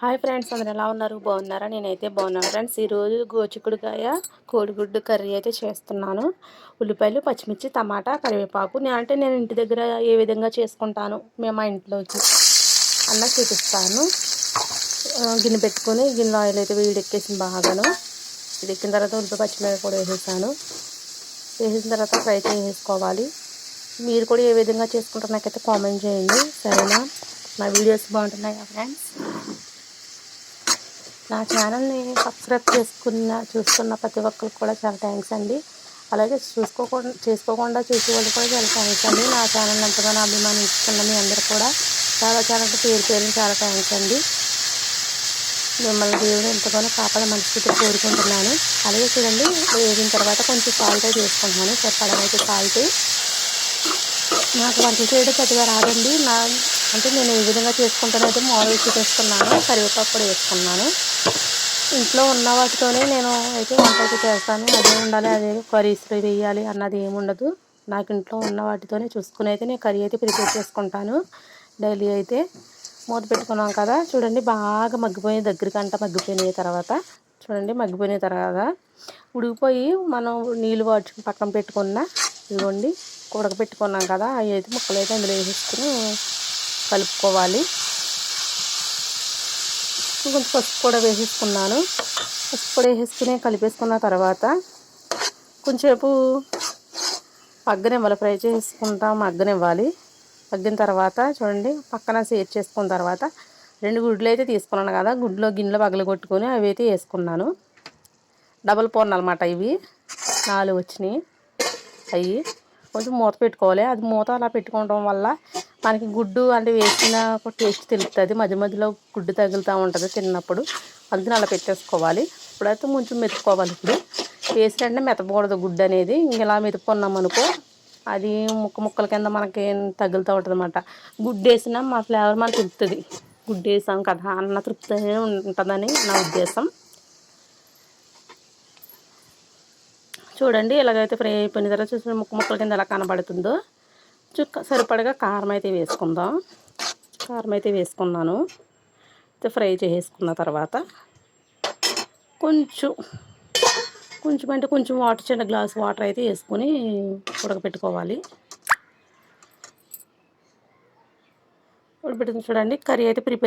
Hi friends అందరు ఎలా ఉన్నారు? బాగున్నారా? నేనైతే బాగున్నాను ఫ్రెండ్స్. ఈరోజు గోచికుడుకాయ కోడిగుడ్డు కర్రీ అయితే చేస్తున్నాను. ఉల్లిపాయలు పచ్చిమిర్చి టమాటా కరివేపాకు. నేను అంటే నేను ఇంటి దగ్గర ఏ విధంగా చేసుకుంటాను? మేము మా ఇంట్లోకి అన్న చూపిస్తాను. గిన్నె పెట్టుకొని గిన్నె ఆయిల్ అయితే వేడెక్కేసింది బాగాను. ఇది ఎక్కిన తర్వాత ఉల్లిపాయ పచ్చిమిరపకాయ కూడా వేసేసాను. వేసిన తర్వాత ఫ్రై చేసేసుకోవాలి. మీరు కూడా ఏ విధంగా చేసుకుంటారు నాకైతే కామెంట్ చేయండి. సరేనా? నా వీడియోస్ బాగుంటున్నాయి ఫ్రెండ్స్? నా ఛానల్ని సబ్స్క్రైబ్ చేసుకున్న చూస్తున్న ప్రతి ఒక్కరికి కూడా చాలా థ్యాంక్స్ అండి. అలాగే చూసుకోకుండా చేసుకోకుండా చూసే వాళ్ళు కూడా చాలా థ్యాంక్స్ అండి. నా ఛానల్ ఎంతగానో అభిమానిస్తున్న మీ అందరు కూడా చాలా చాలా పేరు పేరుని చాలా థ్యాంక్స్ అండి. మిమ్మల్ని దేవుడు ఎంతగానో కాపాడ మనసుతో కోరుకుంటున్నాను. అలాగే చూడండి వేగిన తర్వాత కొంచెం సాల్ట్ అయితే వేసుకుంటున్నాను సరిపడమైతే సాల్ట్ నాకు వంట చేయడం పెద్దగా రాదండి. నా అంటే నేను ఏ విధంగా చేసుకుంటానైతే మామూలు చేసుకున్నాను కరివేపాకు కూడా వేసుకున్నాను. ఇంట్లో ఉన్న వాటితోనే నేను అయితే వంట అయితే చేస్తాను. అదే ఉండాలి అదే కర్రీస్లో వేయాలి అన్నది ఏముండదు నాకు ఇంట్లో ఉన్న వాటితోనే చూసుకుని అయితే నేను కర్రీ అయితే ప్రిపేర్ చేసుకుంటాను. డైలీ అయితే మూత పెట్టుకున్నాం కదా చూడండి బాగా మగ్గిపోయిన దగ్గరికంట మగ్గిపోయిన తర్వాత. చూడండి మగ్గిపోయిన తర్వాత ఉడికిపోయి మనం నీళ్ళు వాడుచుకుని పక్కన పెట్టుకున్న ఇదిగోండి ఉడకపెట్టుకున్నాం కదా అవి అయితే ముక్కలు అయితే అందులో వేసేసుకుని కలుపుకోవాలి. కొంచెం పసుపు కూడా వేసేసుకున్నాను. పసుపు కూడా వేసేసుకుని కలిపేసుకున్న తర్వాత కొంచెంసేపు మగ్గనివ్వాలి ఫ్రై చేసుకుంటాం మగ్గనివ్వాలి మగ్గిన తర్వాత చూడండి పక్కన సేట్ చేసుకున్న తర్వాత రెండు గుడ్లు అయితే తీసుకున్నాను కదా గుడ్లో గిన్నెలో పగలు కొట్టుకొని అవి అయితే వేసుకున్నాను. డబల్ పోన్ అనమాట ఇవి. నాలుగు వచ్చినాయి. అవి కొంచెం మూత పెట్టుకోవాలి. అది మూత అలా పెట్టుకోవడం వల్ల మనకి గుడ్డు అంటే వేసిన ఒక టేస్ట్ తెలుస్తుంది మధ్య మధ్యలో గుడ్డు తగులుతూ ఉంటుంది తిన్నప్పుడు. అందుకని అలా పెట్టేసుకోవాలి. ఇప్పుడైతే కొంచెం మెతుక్కోవాలి ఇప్పుడు. వేసి వెంటనే మెతకూడదు గుడ్డు అనేది. ఇలా మెతుక్కున్నాం అనుకో అది ముక్క ముక్కల కింద మనకి తగులుతూ ఉంటుంది అనమాట గుడ్డు వేసినా మా ఫ్లేవర్ మనకు తెలుస్తుంది గుడ్డు వేసాం కదా అన్న తృప్తి ఉంటుందని నా ఉద్దేశం. చూడండి ఎలాగైతే ఫ్రై అయిపోయిన తర్వాత చూసిన ముక్క ముక్కల కింద ఎలా కనబడుతుందో. చుక్క సరిపడగా కారం అయితే వేసుకుందాం కారం అయితే వేసుకున్నాను ఫ్రై చేసుకున్న తర్వాత కొంచెం కొంచెం అంటే కొంచెం వాటర్ చిన్న గ్లాస్ వాటర్ అయితే వేసుకొని ఉడకపెట్టుకోవాలి ఉడకపెట్టుకుని చూడండి కర్రీ అయితే ప్రిపేర్